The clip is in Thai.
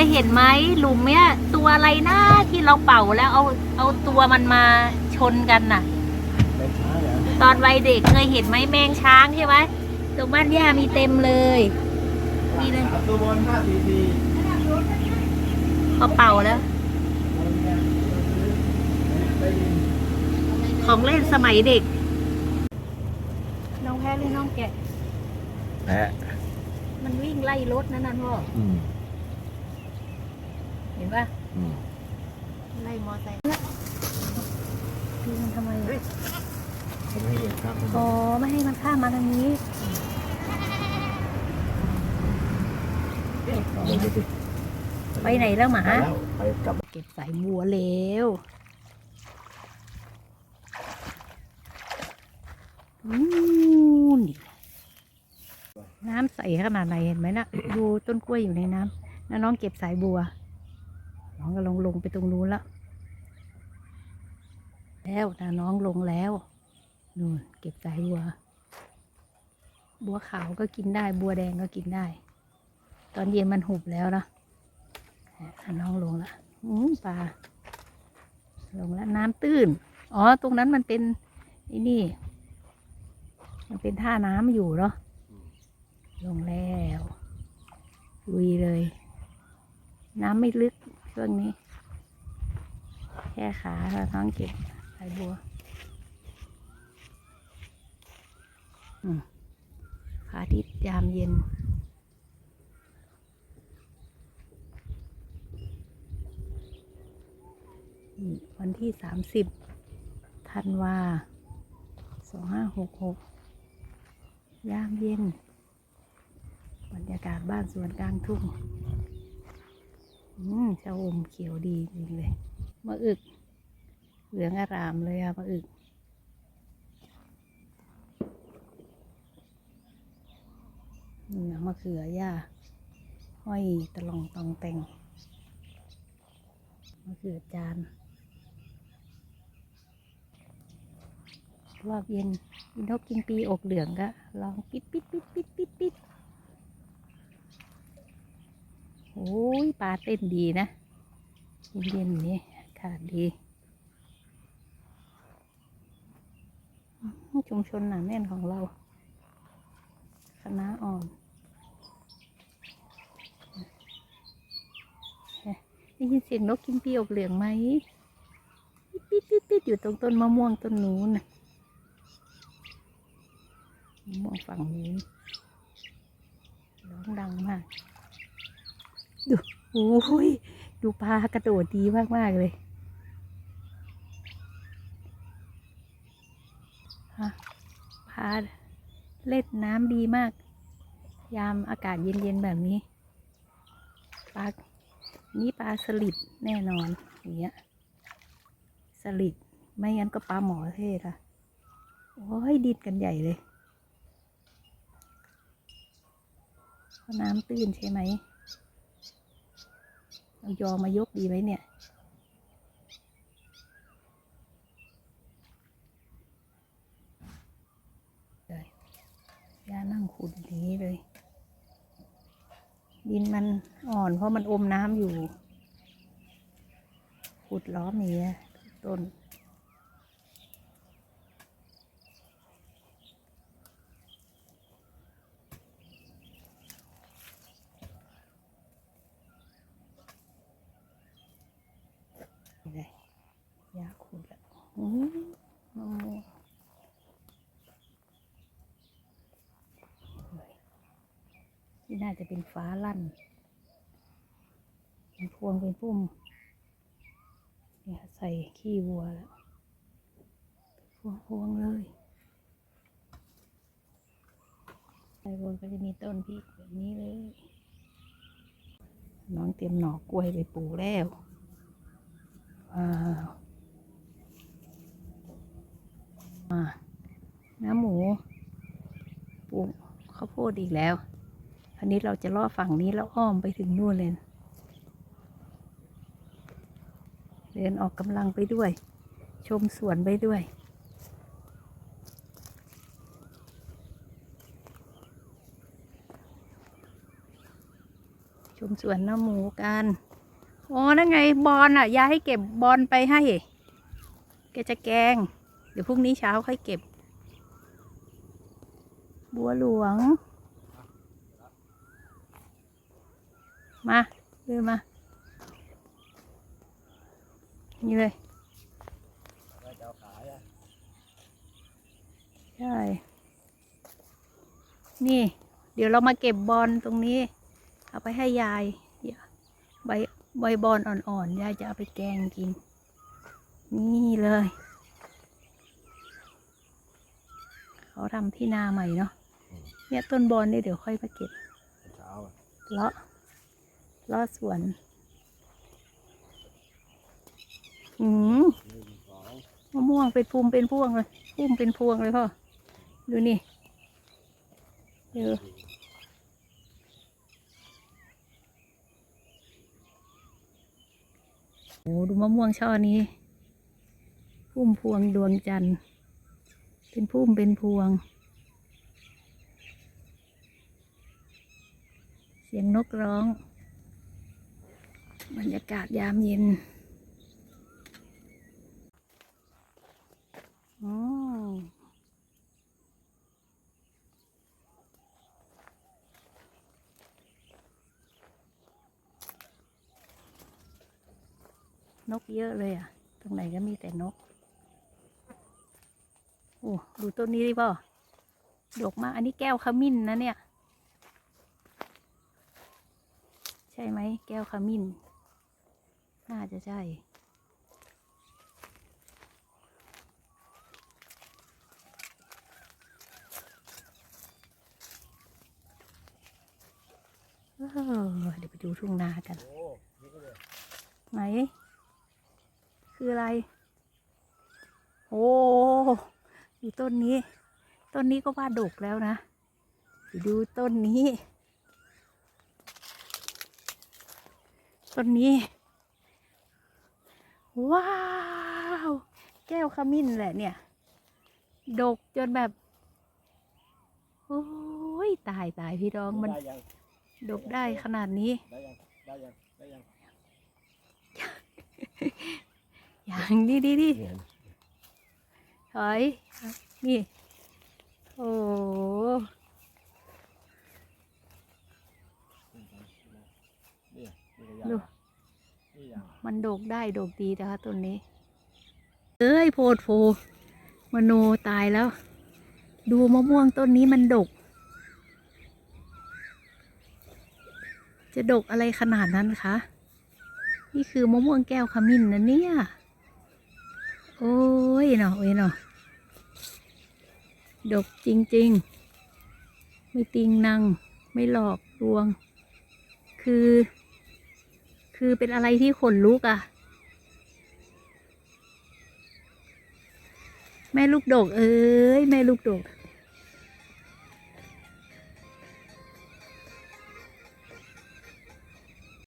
ยเห็นไหมหลุมเนี้ยตัวอะไรนะที่เราเป่าแล้วเอาเอาตัวมันมาชนกันน่ะไปช้าเหรอตอนวัยเด็กเคยเห็นไหมแมงช้างใช่ไหมตรงบ้านย่ามีเต็มเลยนี่เลยสามตัวบนห้าสี่สี่พอเป่าแล้วได้ยินของเล่นสมัยเด็ก น้องแพ้หรือน้องแกะแพะมันวิ่งไล่รถนั่นน่ะพ่ออืม เห็นปะอืมไล่มอไซค์ดูมันทำไมอะผมให้เด็กครับอ๋อไม่ให้มันข้ามมาทางนี้ลงไปสิไปไหนแล้วหมาไปแล้วไปกลับเก็บสายบัวแล้วนู่นดิน้ำใสขนาดไหนเห็นไหมนะดูต้นกล้วยอยู่ในน้ำแล้วน้องเก็บสายบัว น้องก็ลงลงไปตรงนู้นแล้วแล้วนะน้องลงแล้วนู่นเก็บสายบัว บัวขาวก็กินได้ บัวแดงก็กินได้ ตอนเย็นมันหุบแล้วนะอะน้องลงละอืมปลาลงแล้วน้ำตื้น อ๋อ ตรงนั้นมันเป็นไอ้นี่ มันเป็นท่าน้ำอยู่เนาะลงแล้วลุยเลย น้ำไม่ลึก ช่วงนี้ แค่ขาเราท้องเก็บสายบัวอืมพระอาทิตย์ยามเย็น วันที่สามสิบธันวาสองห้าหกหกยามเย็น บรรยากาศบ้านสวนกลางทุ่ง อืมชะอมเขียวดีจริงเลยมะอึก เหลืองอารามเลยอะมะอึกนี่นะมะเขือย่าห้อยตะลองตองแต่งมะเขือจานรอบเย็นกินนกกินปีอกเหลืองก็ลองปิดปิดปิดปิดปิดปิด โอ้ยปลาเต้นดีนะ เย็นๆนี่อากาศดีชุมชนหนาแน่นของเราคณะอ่อนได้ยินเสียงนกกินปีอกเหลืองไหมปิดปิดปิดอยู่ตรงต้นมะม่วงต้นนู้นน่ะมองฝั่งนี้ร้องดังมาก ดูโอ้ยดูปลากระโดดดีมากมากเลยปลาเล่นน้ำดีมาก ยามอากาศเย็นๆแบบนี้ปลานี่ปลาสลิดแน่นอนอย่างเงี้ยสลิดไม่งั้นก็ปลาหมอเทศอะโอ้ยดิดกันใหญ่เลยเพราะน้ำตื้นใช่ไหม เอายอมายกดีไหมเนี่ยย่านั่งขุดอย่างนี้เลย ดินมันอ่อนเพราะมันอมน้ำอยู่ ขุดล้อมอย่างเงี้ยต้นเลย ยาขุดแล้วอื้อมะม่วงนี่น่าจะเป็นฟ้าลั่นเป็นพวงเป็นพุ่มเนี่ยใส่ขี้วัวแล้วพวงพวงๆเลยใส่บนก็จะมีต้นพริกแบบนี้เลย น้องเตรียมหน่อกล้วยไปปลูกแล้วว้าวอ่า น้ำหมูปลูกข้าวโพดอีกแล้วอันนี้เราจะลอดฝั่งนี้แล้วอ้อมไปถึงนู่นเลยเดินออกกำลังไปด้วย ชมสวนไปด้วยชมสวนน้ำหมูกันโอ้นั่นไงบอลอะยายให้เก็บบอลไปให้ แกจะแกง ดี๋ยวพรุ่งนี้เช้าค่อยเก็บ บัวหลวง มาเดินมา นี่เลยเจ้าขายใช่ นี่ เดี๋ยวเรามาเก็บบอลตรงนี้ เอาไปให้ยาย ใบใบบอลอ่อนๆ ยายจะเอาไปแกงกิน นี่เลย เขาทำที่นาใหม่เนาะเนี่ยต้นบอลเนี่ยเดี๋ยวค่อยมาเก็บเช้าอะเลาะเลาะสวนอืมหนึ่งสองมะม่วงเป็นภูมิเป็นพวงเลยพุ่มเป็นพวงเลยพ่อดูนี่เออโอ้ดูมะม่วงช่อนี้พุ่มพวงดวงจันทร์ เป็นพุ่มเป็นพวง เสียงนกร้อง บรรยากาศยามเย็นอ๋อนกเยอะเลยอะ ตรงไหนก็มีแต่นก โอ้ดูต้นนี้ดิพ่อดกมากอันนี้แก้วขมิ้นนะเนี่ย ใช่ไหมแก้วขมิ้น น่าจะใช่เดี๋ยวไปดูทุ่งนากัน ไหน คืออะไร โอ้ ดูต้นนี้ ต้นนี้ก็ว่าดกแล้วนะไปดูต้นนี้ ต้นนี้ ว้าว แก้วขมิ้นแหละเนี่ย ดกจนแบบ โอ้ยตายตายพี่น้องมันได้ยังดกได้ขนาดนี้ ได้ยัง ได้ยัง ได้ยัง อย่างดีดีดีเนี่ย ถอยนี่โอ้นี่นี่ก็ดูยังนี่ยังมันโดกได้โดกดีนะคะต้นนี้ เอ้ยโพดโพมโนตายแล้ว ดูมะม่วงต้นนี้มันดก จะดกอะไรขนาดนั้นคะ นี่คือมะม่วงแก้วขมิ้นนะเนี่ย โอ้ยเนาะเอ้ยเนาะดกจริง ๆ ไม่ติงนังไม่หลอกลวง คือ คือเป็นอะไรที่ขนลุกอะ่ะ แม่ลูกดก เอ้ย แม่ลูกดก